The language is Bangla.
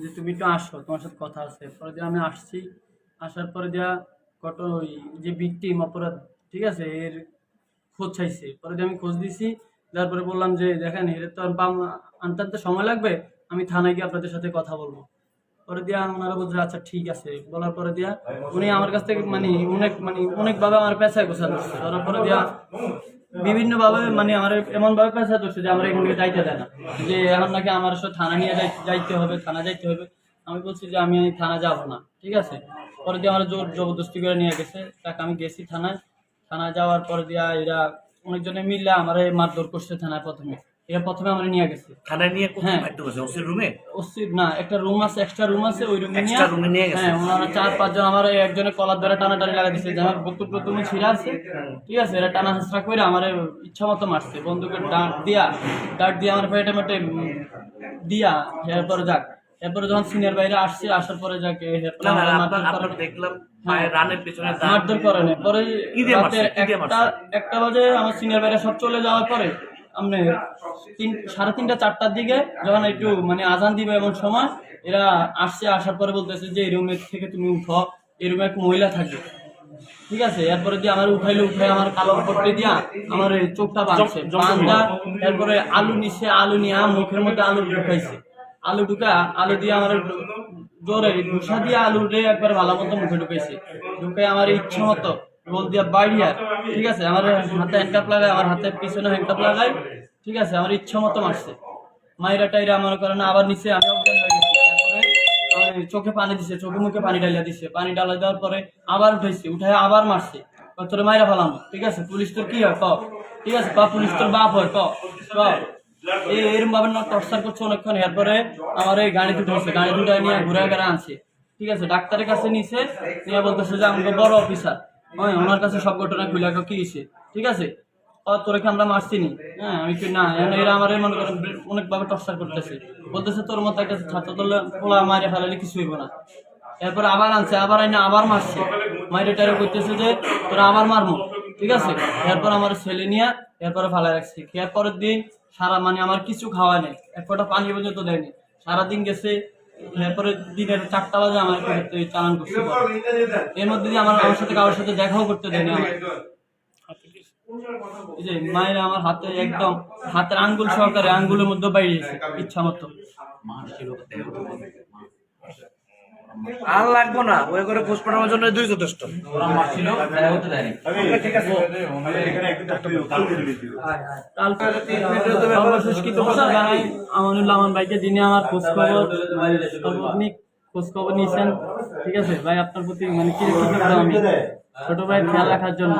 যে তুমি একটু আসো, তোমার সাথে কথা আছে। পরে দিয়ে আমি আসছি। আসার পরে দিয়া কত ওই যে ভিকটিম অপরাধ, ঠিক আছে? এর খোঁজ চাইছে। পরে দিয়ে আমি খোঁজ দিছি। তারপরে বললাম যে, দেখেন, এর তো আর আনতে আনতে সময় লাগবে। আমি থানায় গিয়ে আপনাদের সাথে কথা বলব। পরে দিয়া ওনারা বলছে আচ্ছা ঠিক আছে। বলার পরে দিয়া উনি আমার কাছ থেকে মানে অনেক মানে অনেকভাবে আমার পেশায় গোছা ধরছে। ধরার পরে দিয়া বিভিন্ন ভাবে মানে আমার এমন ভাবে পেশা ধরছে যে আমার এখান থেকে যাইতে দেয় না। যে এখন নাকি আমার সব থানা নিয়ে যাই- যাইতে হবে, থানা যাইতে হবে। আমি বলছি যে আমি থানা যাব না, ঠিক আছে? পরে দিয়ে আমার জোর জবরদস্তি করে নিয়ে গেছে। তাকে আমি গেছি থানায়। থানায় যাওয়ার পরে দিয়া এরা অনেকজনে মিললে আমার মারধর করছে থানায় প্রথমে। এরা প্রথমে আমার নিয়ে গেছে। থানায় নিয়ে কোথায় হ্যাঁ। মারতে ওসির রুমে? অস্থির না একটা রুম আছে এক্সট্রা রুম আছে ওই রুমে নিয়ে এ নিয়ে গেছে? হ্যাঁ ওনারা চার পাঁচজন আমার একজনের কলার ধরে টানা টানি লাগা যে আমার প্রথমে ছিঁড়া আছে। ঠিক আছে এরা টানা হাসরা করে আমার ইচ্ছা মতো মারছে বন্দুকের ডাঁট দিয়া ডাঁট দিয়ে আমার পেটে মেটে দিয়া এরপরে যাক। এরপরে যখন সিনিয়র বাইরে আসছে আসার পরে যাকে দেখলাম। মারধর করে পরে একটা বাজে আমার সিনিয়র বাইরে সব চলে যাওয়ার পরে আপনি তিন সাড়ে তিনটা চারটার দিকে যখন একটু মানে আজান দিবে এমন সময় এরা আসছে আসার পরে বলতেছে যে এই রুমের থেকে তুমি উঠো এই রুমে এক মহিলা থাকবে। ঠিক আছে? এরপরে দিয়ে আমার উঠাইলে উঠাই আমার কালো পট্টি দিয়া আমার চোখটা বাঁধছে। বাঁধা এরপরে আলু নিছে আলু নিয়ে মুখের মধ্যে আলু ঢুকাইছে। আলু ঢুকা আলু দিয়ে আমার জোরে ঘুষা দিয়ে আলু একবার ভালো মতো মুখে ঢুকাইছে। ঢুকে আমার ইচ্ছা মতো রোল দিয়া বাড়িয়া ঠিক আছে? আমার হাতে হ্যান্ডকাপ লাগায়, আমার হাতের পিছনে হ্যান্ডকাপ লাগাই ঠিক আছে? আমার ইচ্ছা মতো মারছে। মাইরা টাইরা মনে করেন আবার নিচে আমি চোখে পানি দিছে, চোখে মুখে পানি ডালিয়া দিছে। পানি ডালা দেওয়ার পরে আবার উঠাইছে উঠাই আবার মারছে। তোরে মাইরা ফেলাম, ঠিক আছে? পুলিশ তোর কি হয়? ক, ঠিক আছে? বা পুলিশ তোর বাপ হয়, ক ক। এই ভাবে না টর্চার করছে অনেকক্ষণ। এরপরে আমার এই গাড়ি হয়েছে গাড়ি দুটো নিয়ে ঘুরে ঘুরে আনছে। ঠিক আছে? ডাক্তারের কাছে নিছে, নিয়ে বলতেছে যে, আমাকে বড় অফিসার। ওই, ওনার কাছে সব ঘটনা খুলে কি ঠিক আছে? তোরে কি আমরা হ্যাঁ আমি না, এরা আমার মনে করেন অনেক ভাবে টর্চার করতেছে। বলতেছে, তোর মতো একটা ছাত্র মারে ফেলালে কিছু হইব না। এরপর আবার আনছে, আবার আইনা আবার মারছে। মাইরে টাইরে করতেছে যে, তোরা আবার মারমো। ঠিক আছে? এরপর আমার ছেলে নিয়ে এরপরে ফালাই রাখছি। খেয়ার পরের দিন সারা মানে আমার কিছু খাওয়া নেই। এক পানি পর্যন্ত দেয়নি। সারাদিন গেছে এরপরে দিনের চারটা বাজে আমার চালান করছে এর মধ্যে দিয়ে আমার আমার সাথে কারোর সাথে দেখাও করতে দেয় না মায়ের আমার হাতে একদম হাতের আঙ্গুল সহকারে আঙ্গুলের মধ্যে বাইরে ইচ্ছা মতো। আর লাগবো না ওই করে পোস্টমর্টমের জন্য দুই যথেষ্ট ভাইকে আমার নিয়েছেন ঠিক আছে ভাই আপনার প্রতি মানে ছোট ভাই খেয়াল রাখার জন্য